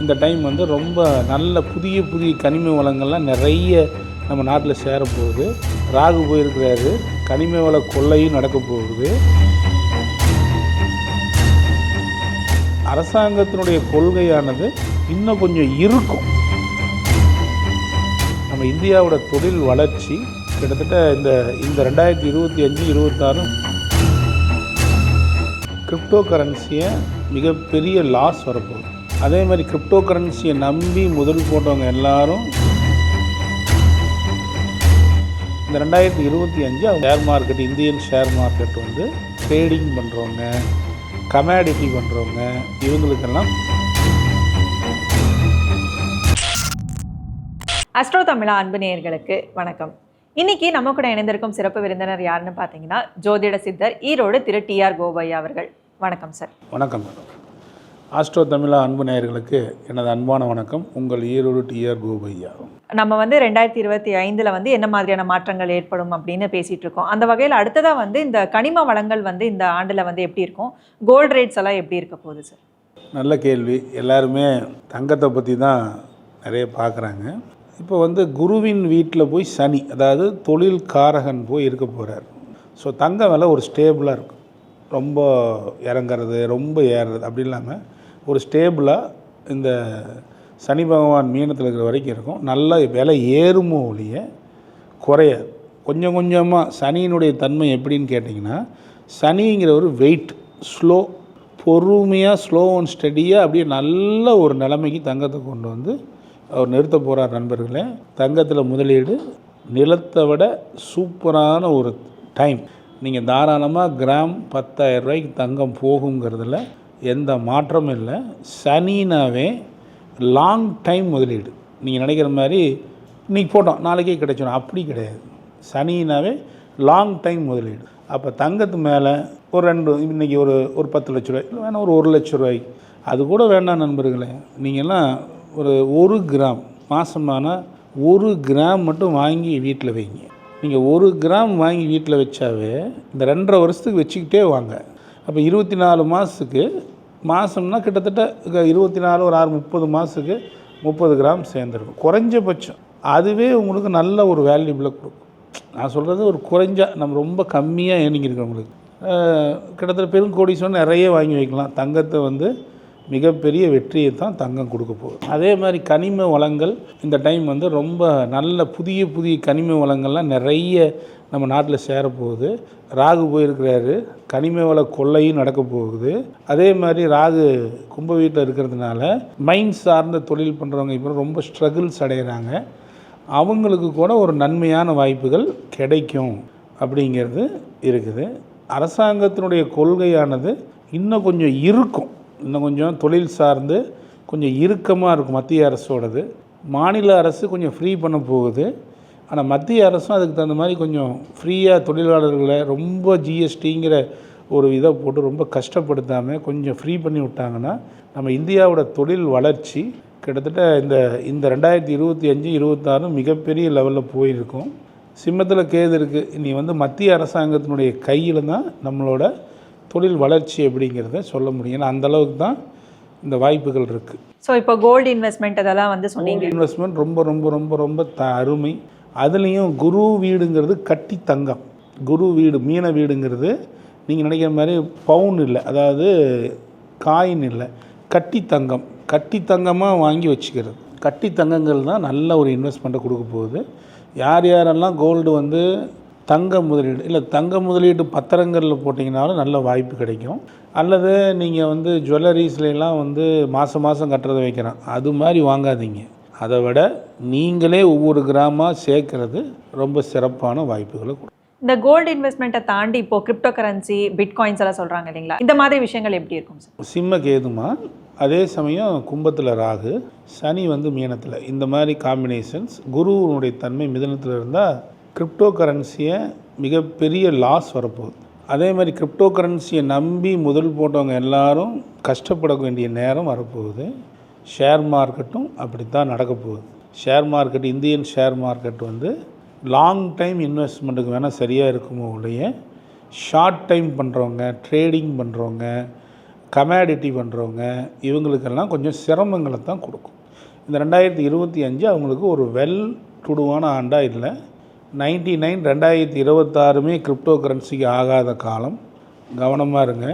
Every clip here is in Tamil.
இந்த டைம் வந்து ரொம்ப நல்ல புதிய புதிய கனிம வளங்கள்லாம் நிறைய நம்ம நாட்டில் சேரப்போகுது ராகு போயிருக்கிறாரு. கனிம வள கொள்ளையும் நடக்க போகுது. அரசாங்கத்தினுடைய கொள்கையானது இன்னும் கொஞ்சம் இருக்கும். நம்ம இந்தியாவோட தொழில் வளர்ச்சி கிட்டத்தட்ட இந்த இந்த ரெண்டாயிரத்தி இருபத்தி அஞ்சு இருபத்தாறு கிரிப்டோ கரன்சியை மிகப்பெரிய லாஸ் வரப்போகுது. அதே மாதிரி கிரிப்டோ கரன்சியை நம்பி முதல் போட்டவங்க எல்லாரும் இந்த ரெண்டாயிரத்தி இருபத்தி அஞ்சு share market Indian share market வந்து ட்ரேடிங் பண்ணுறவங்க கமாடிட்டி பண்ணுறவங்க இவங்களுக்கெல்லாம் அஸ்ட்ரோ தமிழா அன்பு நேயர்களுக்கு வணக்கம். இன்னைக்கு நம்ம கூட இணைந்திருக்கும் சிறப்பு விருந்தினர் யாருன்னு பார்த்தீங்கன்னா ஜோதிட சித்தர் ஈரோடு திரு டி ஆர் கோபையா அவர்கள். வணக்கம் சார் வணக்கம். ஆஸ்ட்ரோ தமிழா அன்பு நேயர்களுக்கு எனது அன்பான வணக்கம். உங்கள் ஈரோடு டிஆர் கோபையா. நம்ம வந்து ரெண்டாயிரத்தி இருபத்தி ஐந்தில் வந்து என்ன மாதிரியான மாற்றங்கள் ஏற்படும் அப்படின்னு பேசிட்டு இருக்கோம். அந்த வகையில் அடுத்ததாக வந்து இந்த கனிம வளங்கள் வந்து இந்த ஆண்டில் வந்து எப்படி இருக்கும்? கோல்டு ரேட்ஸ் எல்லாம் எப்படி இருக்க போகுது சார் நல்ல கேள்வி. எல்லாருமே தங்கத்தை பற்றி தான் நிறைய பார்க்குறாங்க இப்போ வந்து குருவின் வீட்டில் போய் சனி அதாவது தொழில் காரகன் போய் இருக்க போகிறார் ஸோ தங்க விலை ஒரு ஸ்டேபிளாக இருக்கும். ரொம்ப இறங்குறது ரொம்ப ஏறுறது அப்படி இல்லாமல் ஒரு ஸ்டேபிளாக இந்த சனி பகவான் மீனத்தில் இருக்கிற வரைக்கும் இருக்கும். நல்லா விலை ஏறுமோ ஒழிய குறையாது கொஞ்சம் கொஞ்சமாக சனியினுடைய தன்மை எப்படின்னு கேட்டிங்கன்னா சனிங்கிற ஒரு வெயிட் ஸ்லோ பொறுமையாக ஸ்லோ அண்ட் ஸ்டடியாக அப்படியே நல்ல ஒரு நிலைமைக்கு தங்கத்தை கொண்டு வந்து அவர் நிறுத்த போகிறார் நண்பர்களே. தங்கத்தில் முதலீடு நிலத்தை விட சூப்பரான ஒரு டைம் நீங்கள் தாராளமாக கிராம் பத்தாயிரம் ரூபாய்க்கு தங்கம் போகுங்கிறதுல எந்த மாற்றமும் இல்லை. சனினாவே லாங் டைம் முதலீடு. நீங்கள் நினைக்கிற மாதிரி இன்றைக்கி போட்டோம் நாளைக்கே கிடைச்சிடும். அப்படி கிடையாது. சனினாவே லாங் டைம் முதலீடு. அப்போ தங்கத்து மேலே ஒரு ரெண்டு இன்றைக்கி ஒரு ஒரு பத்து லட்ச ரூபாய் இல்லை வேணால் ஒரு ஒரு லட்ச ரூபாய். அது கூட வேண்டாம் நண்பர்களே. நீங்கள்லாம் ஒரு ஒரு கிராம் மாதமான ஒரு கிராம் மட்டும் வாங்கி வீட்டில் வைங்க. நீங்கள் ஒரு கிராம் வாங்கி வீட்டில் வச்சாவே இந்த ரெண்டரை வருஷத்துக்கு வச்சுக்கிட்டே வாங்க. அப்போ இருபத்தி நாலு மாதத்துக்கு மாதம்னா கிட்டத்தட்ட இருபத்தி நாலு ஒரு ஆறு முப்பது மாதத்துக்கு முப்பது கிராம் சேர்ந்துருக்கும். குறைஞ்சபட்சம். அதுவே உங்களுக்கு நல்ல ஒரு வேல்யூபிளாக கொடுக்கும். நான் சொல்கிறது ஒரு குறைஞ்சா நம்ம ரொம்ப கம்மியாக ஏனிங்க உங்களுக்கு கிட்டத்தட்ட பெருங்கோடீஸ்வரன் நிறைய வாங்கி வைக்கலாம். தங்கத்தை வந்து மிகப்பெரிய வெற்றியை தான் தங்கம் கொடுக்க போகுது. அதே மாதிரி கனிம வளங்கள் இந்த டைம் வந்து ரொம்ப நல்ல புதிய புதிய கனிம வளங்கள்லாம் நிறைய நம்ம நாட்டில் சேரப்போகுது. ராகு போயிருக்கிறாரு. கனிம வள கொள்ளையும் நடக்க போகுது. அதே மாதிரி ராகு கும்ப வீட்டில் இருக்கிறதுனால மைண்ட் சார்ந்த தொழில் பண்ணுறவங்க இப்போ ரொம்ப ஸ்ட்ரகிள்ஸ் அடைகிறாங்க அவங்களுக்கு கூட ஒரு நன்மையான வாய்ப்புகள் கிடைக்கும் அப்படிங்கிறது இருக்குது. அரசாங்கத்தினுடைய கொள்கையானது இன்னும் கொஞ்சம் இருக்கும். இன்னும் கொஞ்சம் தொழில் சார்ந்து கொஞ்சம் இறுக்கமாக இருக்கும் மத்திய அரசோடது. மாநில அரசு கொஞ்சம் ஃப்ரீ பண்ண போகுது. ஆனால் மத்திய அரசும் அதுக்கு தகுந்த மாதிரி கொஞ்சம் ஃப்ரீயாக தொழிலாளர்களை ரொம்ப ஜிஎஸ்டிங்கிற ஒரு இதை போட்டு ரொம்ப கஷ்டப்படுத்தாமல் கொஞ்சம் ஃப்ரீ பண்ணி விட்டாங்கன்னா நம்ம இந்தியாவோட தொழில் வளர்ச்சி கிட்டத்தட்ட இந்த இந்த ரெண்டாயிரத்தி இருபத்தி அஞ்சு இருபத்தாறு மிகப்பெரிய லெவலில் போயிருக்கும். சிம்மத்தில் கேது இருக்குது இனி வந்து மத்திய அரசாங்கத்தினுடைய கையில் தான் நம்மளோட தொழில் வளர்ச்சி அப்படிங்கிறத சொல்ல முடியும். ஏன்னா அந்த அளவுக்கு தான் இந்த வாய்ப்புகள் இருக்குது ஸோ இப்போ கோல்டு இன்வெஸ்ட்மெண்ட் அதெல்லாம் வந்து சொன்னீங்க. இன்வெஸ்ட்மெண்ட் ரொம்ப ரொம்ப ரொம்ப ரொம்ப த அருமை. அதுலேயும் குரு வீடுங்கிறது கட்டி தங்கம். குரு வீடு மீன வீடுங்கிறது நீங்கள் நினைக்கிற மாதிரி பவுன் இல்லை. அதாவது காயின் இல்லை. கட்டி தங்கம். கட்டி தங்கமாக வாங்கி வச்சுக்கிறது. கட்டி தங்கங்கள் தான் நல்ல ஒரு இன்வெஸ்ட்மெண்ட்டை கொடுக்க போகுது. யார் யாரெல்லாம் கோல்டு வந்து தங்க முதலீடு இல்லை தங்க முதலீடு பத்திரங்களில் போட்டிங்கனாலும் நல்ல வாய்ப்பு கிடைக்கும். அல்லது நீங்கள் வந்து ஜுவல்லரிஸ்லாம் வந்து மாதம் மாதம் கட்டுறதை வைக்கிறேன் அது மாதிரி வாங்காதீங்க. அதை விட நீங்களே ஒவ்வொரு கிராமாக சேர்க்கறது ரொம்ப சிறப்பான வாய்ப்புகளை கொடுக்கும் இந்த கோல்டு இன்வெஸ்ட்மெண்ட்டை தாண்டி இப்போ கிரிப்டோ கரன்சி பிட்காயின்ஸ் எல்லாம் சொல்கிறாங்க இல்லைங்களா? இந்த மாதிரி விஷயங்கள் எப்படி இருக்கும் சார் சிம்ம கேதுமா அதே சமயம் கும்பத்தில் ராகு சனி வந்து மீனத்தில். இந்த மாதிரி காம்பினேஷன்ஸ் குருவனுடைய தன்மை மிதனத்தில் இருந்தால் கிரிப்டோ கரன்சியை மிகப்பெரிய லாஸ் வரப்போகுது. அதே மாதிரி கிரிப்டோ கரன்சியை நம்பி முதல் போட்டவங்க எல்லாரும் கஷ்டப்பட வேண்டிய நேரம் வரப்போகுது. ஷேர் மார்க்கெட்டும் அப்படி தான் நடக்க போகுது. Share market Indian share market வந்து லாங் டைம் இன்வெஸ்ட்மெண்ட்டுக்கு வேணால் சரியாக இருக்குமோ ஒழிய ஷார்ட் டைம் பண்ணுறவங்க ட்ரேடிங் பண்ணுறவங்க கமாடிட்டி பண்ணுறவங்க இவங்களுக்கெல்லாம் கொஞ்சம் சிரமங்களை தான் கொடுக்கும். இந்த ரெண்டாயிரத்தி இருபத்தி அஞ்சு அவங்களுக்கு ஒரு வெல் டுடுவான ஆண்டாக இல்லை. நைன்டி நைன் ரெண்டாயிரத்தி இருபத்தாறுமே கிரிப்டோ கரன்சிக்கு ஆகாத காலம். கவனமாக இருங்க.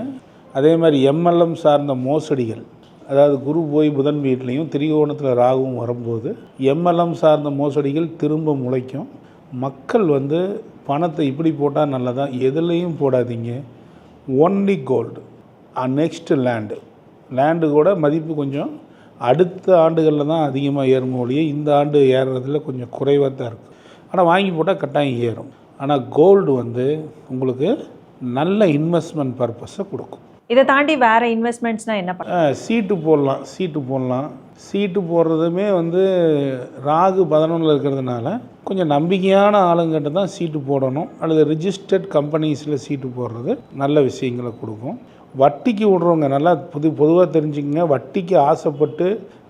அதே மாதிரி எம்எல்எம் சார்ந்த மோசடிகள் அதாவது குரு போய் புதன் வீட்லேயும் திரிகோணத்தில் ராகுவும் வரும்போது எம்எல்எம் சார்ந்த மோசடிகள் திரும்ப முளைக்கும். மக்கள் வந்து பணத்தை இப்படி போட்டால் நல்லதாக எதுலேயும் போடாதீங்க. Only gold next land land கூட மதிப்பு கொஞ்சம் அடுத்த ஆண்டுகளில் தான் அதிகமாக ஏறும் ஒழிய இந்த ஆண்டு ஏறுறதுல கொஞ்சம் குறைவாக தான் இருக்குது ஆனால் வாங்கி போட்டால் கட்டாயம் ஏறும். ஆனால் கோல்டு வந்து உங்களுக்கு நல்ல இன்வெஸ்ட்மெண்ட் பர்பஸை கொடுக்கும். இதை தாண்டி வேற இன்வெஸ்ட்மெண்ட்ஸ்னா என்ன பண்ண சீட்டு போடலாம் சீட்டு போடலாம். சீட்டு போடுறதுமே வந்து ராகு பதினொன்றில் இருக்கிறதுனால கொஞ்சம் நம்பிக்கையான ஆளுங்கிட்ட தான் சீட்டு போடணும். அல்லது ரிஜிஸ்டர்ட் கம்பெனிஸில் சீட்டு போடுறது நல்ல விஷயங்களை கொடுக்கும். வட்டிக்கு விடுறவங்க நல்லா புது பொதுவாக தெரிஞ்சுக்கங்க. வட்டிக்கு ஆசைப்பட்டு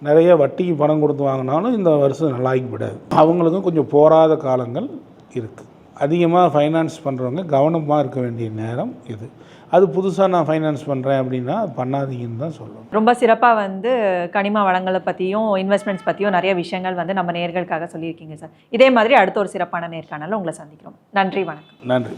நிறைய வட்டிக்கு பணம் கொடுத்து வாங்கினாலும் இந்த வருஷம் நல்லாக்கி விடாது. அவங்களுக்கும் கொஞ்சம் போராத காலங்கள் இருக்குது அதிகமாக ஃபைனான்ஸ் பண்ணுறவங்க கவனமாக இருக்க வேண்டிய நேரம் இது. அது புதுசாக நான் ஃபைனான்ஸ் பண்ணுறேன் அப்படின்னா பண்ணாதீங்கன்னு தான் சொல்லணும். ரொம்ப சிறப்பாக வந்து கனிம வளங்களை பற்றியும் இன்வெஸ்ட்மெண்ட்ஸ் பற்றியும் நிறைய விஷயங்கள் வந்து நம்ம நேர்களுக்காக சொல்லியிருக்கீங்க சார். இதே மாதிரி அடுத்த ஒரு சிறப்பான நேர்காணல உங்களை சந்திக்கிறோம். நன்றி வணக்கம். நன்றி.